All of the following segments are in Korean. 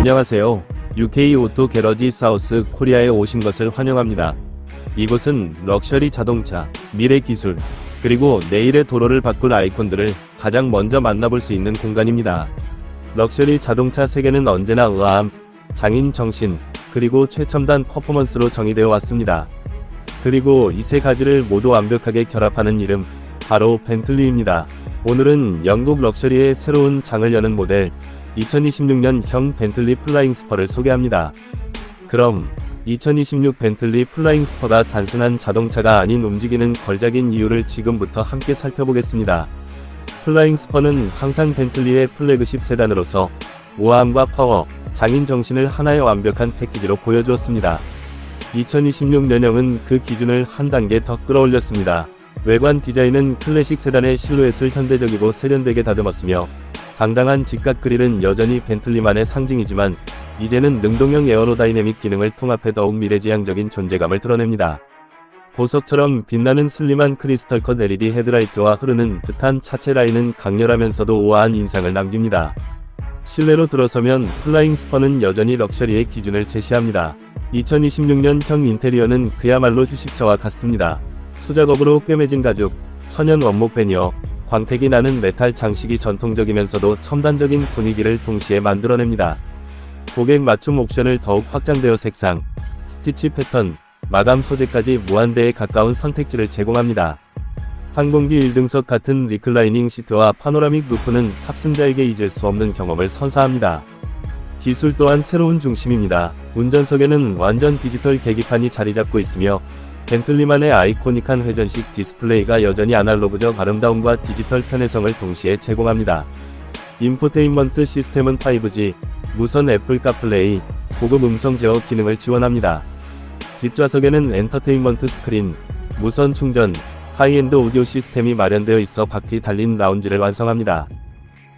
안녕하세요. UK 오토 게러지 사우스 코리아에 오신 것을 환영합니다. 이곳은 럭셔리 자동차, 미래 기술, 그리고 내일의 도로를 바꿀 아이콘들을 가장 먼저 만나볼 수 있는 공간입니다. 럭셔리 자동차 세계는 언제나 의아함, 장인 정신, 그리고 최첨단 퍼포먼스로 정의되어 왔습니다. 그리고 이 세 가지를 모두 완벽하게 결합하는 이름, 바로 벤틀리입니다. 오늘은 영국 럭셔리의 새로운 장을 여는 모델, 2026년형 벤틀리 플라잉 스퍼를 소개합니다. 그럼 2026 벤틀리 플라잉 스퍼가 단순한 자동차가 아닌 움직이는 걸작인 이유를 지금부터 함께 살펴보겠습니다. 플라잉 스퍼는 항상 벤틀리의 플래그십 세단으로서 우아함과 파워, 장인 정신을 하나의 완벽한 패키지로 보여주었습니다. 2026년형은 그 기준을 한 단계 더 끌어올렸습니다. 외관 디자인은 클래식 세단의 실루엣을 현대적이고 세련되게 다듬었으며 당당한 직각 그릴은 여전히 벤틀리만의 상징이지만 이제는 능동형 에어로다이내믹 기능을 통합해 더욱 미래지향적인 존재감을 드러냅니다. 보석처럼 빛나는 슬림한 크리스털 컷 LED 헤드라이트와 흐르는 듯한 차체 라인은 강렬하면서도 우아한 인상을 남깁니다. 실내로 들어서면 플라잉 스퍼는 여전히 럭셔리의 기준을 제시합니다. 2026년형 인테리어는 그야말로 휴식처와 같습니다. 수작업으로 꿰매진 가죽, 천연 원목 베니어, 광택이 나는 메탈 장식이 전통적이면서도 첨단적인 분위기를 동시에 만들어냅니다. 고객 맞춤 옵션을 더욱 확장되어 색상, 스티치 패턴, 마감 소재까지 무한대에 가까운 선택지를 제공합니다. 항공기 1등석 같은 리클라이닝 시트와 파노라믹 루프는 탑승자에게 잊을 수 없는 경험을 선사합니다. 기술 또한 새로운 중심입니다. 운전석에는 완전 디지털 계기판이 자리 잡고 있으며 벤틀리만의 아이코닉한 회전식 디스플레이가 여전히 아날로그적 아름다움과 디지털 편의성을 동시에 제공합니다. 인포테인먼트 시스템은 5G, 무선 애플 카플레이, 고급 음성 제어 기능을 지원합니다. 뒷좌석에는 엔터테인먼트 스크린, 무선 충전, 하이엔드 오디오 시스템이 마련되어 있어 바퀴 달린 라운지를 완성합니다.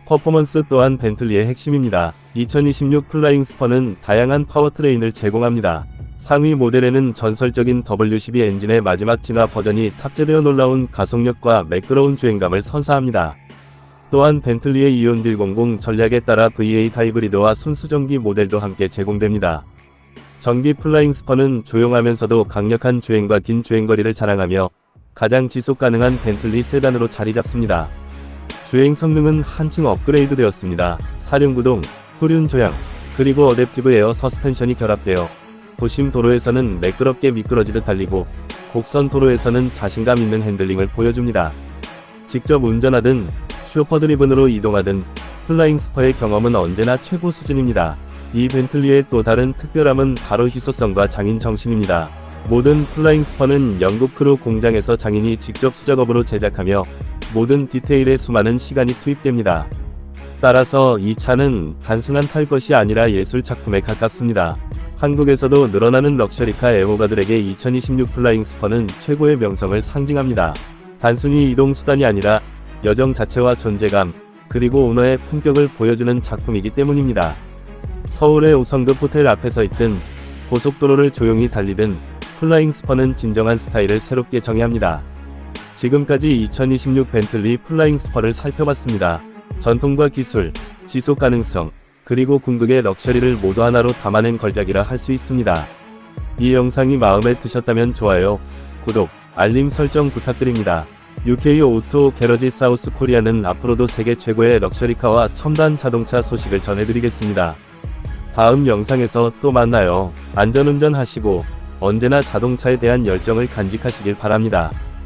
퍼포먼스 또한 벤틀리의 핵심입니다. 2026 플라잉 스퍼는 다양한 파워트레인을 제공합니다. 상위 모델에는 전설적인 W12 엔진의 마지막 진화 버전이 탑재되어 놀라운 가속력과 매끄러운 주행감을 선사합니다. 또한 벤틀리의 이온 100 전략에 따라 V8 하이브리드와 순수전기 모델도 함께 제공됩니다. 전기 플라잉 스퍼는 조용하면서도 강력한 주행과 긴 주행거리를 자랑하며 가장 지속 가능한 벤틀리 세단으로 자리 잡습니다. 주행 성능은 한층 업그레이드 되었습니다. 사륜구동, 후륜 조향, 그리고 어댑티브 에어 서스펜션이 결합되어 도심 도로에서는 매끄럽게 미끄러지듯 달리고 곡선 도로에서는 자신감 있는 핸들링을 보여줍니다. 직접 운전하든 슈퍼 드리븐으로 이동하든 플라잉 스퍼의 경험은 언제나 최고 수준입니다. 이 벤틀리의 또 다른 특별함은 바로 희소성과 장인 정신입니다. 모든 플라잉 스퍼는 영국 크루 공장에서 장인이 직접 수작업으로 제작하며 모든 디테일에 수많은 시간이 투입됩니다. 따라서 이 차는 단순한 탈 것이 아니라 예술 작품에 가깝습니다. 한국에서도 늘어나는 럭셔리카 애호가들에게 2026 플라잉 스퍼는 최고의 명성을 상징합니다. 단순히 이동 수단이 아니라 여정 자체와 존재감, 그리고 오너의 품격을 보여주는 작품이기 때문입니다. 서울의 5성급 호텔 앞에 서 있든 고속도로를 조용히 달리든 플라잉 스퍼는 진정한 스타일을 새롭게 정의합니다. 지금까지 2026 벤틀리 플라잉 스퍼를 살펴봤습니다. 전통과 기술, 지속 가능성, 그리고 궁극의 럭셔리를 모두 하나로 담아낸 걸작이라 할 수 있습니다. 이 영상이 마음에 드셨다면 좋아요, 구독, 알림 설정 부탁드립니다. UK 오토 게러지 사우스 코리아는 앞으로도 세계 최고의 럭셔리카와 첨단 자동차 소식을 전해드리겠습니다. 다음 영상에서 또 만나요. 안전운전 하시고 언제나 자동차에 대한 열정을 간직하시길 바랍니다.